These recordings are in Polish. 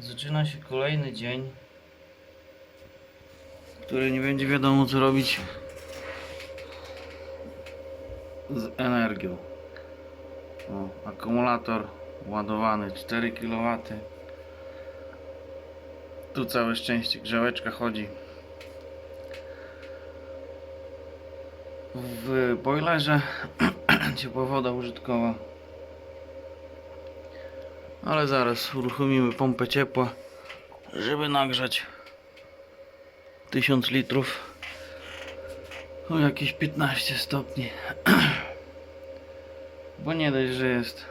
Zaczyna się kolejny dzień, który nie będzie wiadomo co robić z energią. O, akumulator ładowany 4 kW. Tu całe szczęście grzałeczka chodzi. W boilerze ciepła woda użytkowa. Ale zaraz uruchomimy pompę ciepła, żeby nagrzać 1000 litrów o jakieś 15 stopni. Bo nie dość, że jest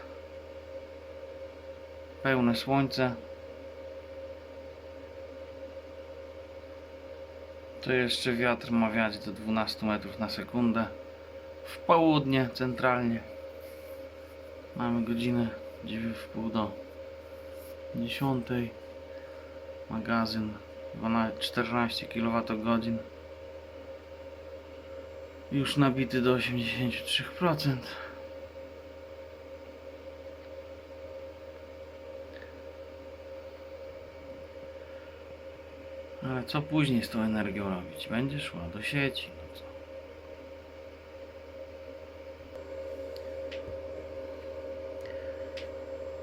pełne słońce, to jeszcze wiatr ma wiać do 12 metrów na sekundę w południe centralnie. Mamy godzinę 9 do 10. Magazyn 12, 14 kWh. Już nabity do 83%. Ale co później z tą energią robić? Będzie szła do sieci. No co?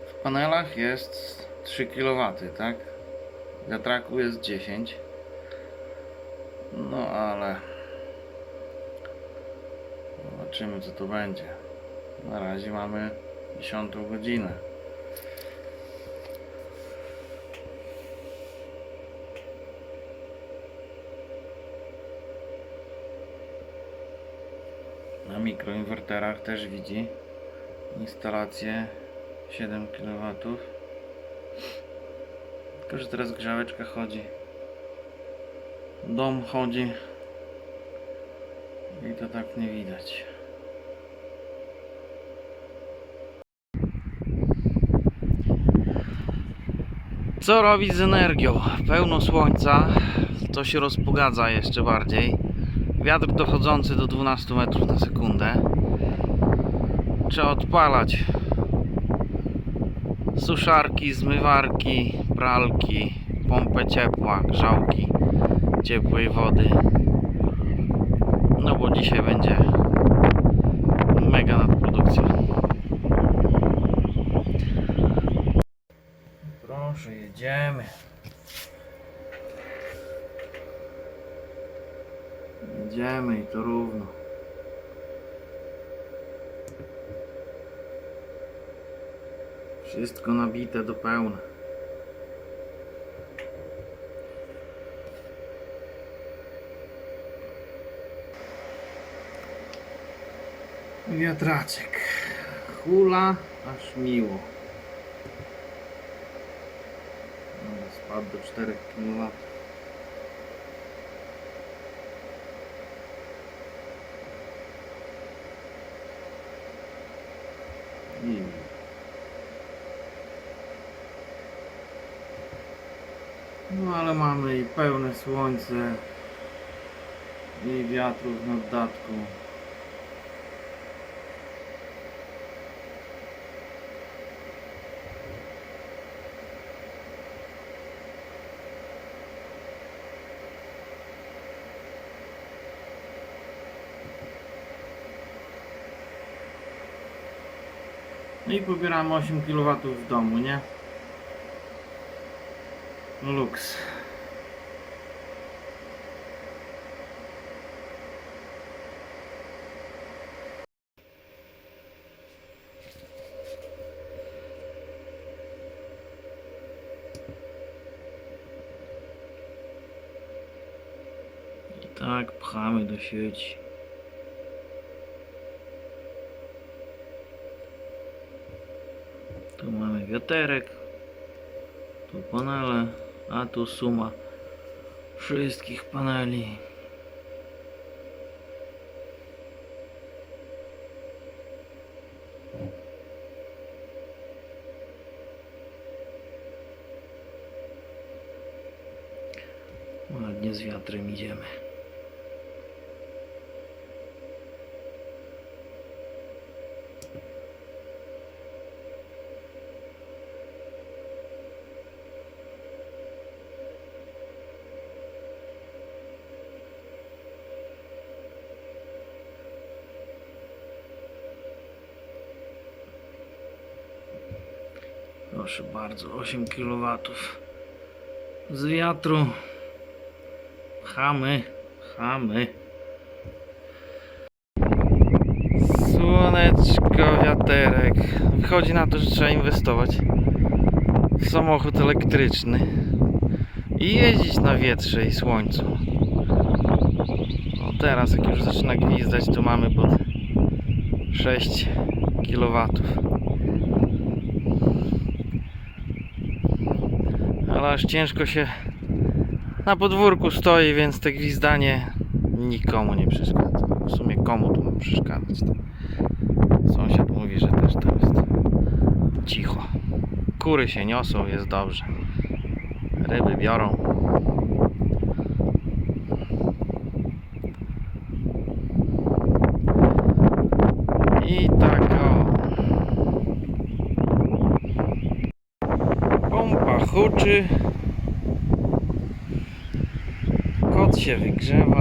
W panelach jest 3 kW, tak? Wiatraku jest 10. No ale zobaczymy co to będzie. Na razie mamy 10 godzinę. Na mikroinwerterach też widzi instalację 7 kW. Tylko, że teraz grzałeczka chodzi. Dom chodzi. I to tak nie widać. Co robić z energią? Pełno słońca, to się rozpogadza jeszcze bardziej. Wiatr dochodzący do 12 metrów na sekundę. Trzeba odpalać suszarki, zmywarki, pralki, pompę ciepła, grzałki ciepłej wody. No bo dzisiaj będzie mega nadprodukcja. Proszę, jedziemy. Jedziemy i to równo. Wszystko nabite do pełna. Wiatraczek. Hula aż miło. No, spadł do 4 kW. I... No ale mamy i pełne słońce i wiatrów na dodatku. No i pobieramy 8 kW w domu, nie? Luks. I tak pchamy do sieci. Tu mamy wiaterek, tu panele, a tu suma wszystkich paneli. Ładnie z wiatrem idziemy. Proszę bardzo, 8 kW z wiatru. Chamy, chamy. Słoneczko, wiaterek. Wychodzi na to, że trzeba inwestować w samochód elektryczny i jeździć na wietrze i słońcu. No teraz, jak już zaczyna gwizdać, to mamy pod 6 kW. Ale aż ciężko się na podwórku stoi, więc te gwizdanie nikomu nie przeszkadza. W sumie komu tu ma przeszkadzać? Sąsiad mówi, że też to jest cicho. Kury się niosą, jest dobrze. Ryby biorą. I tak o. huczy. Kot się wygrzewa.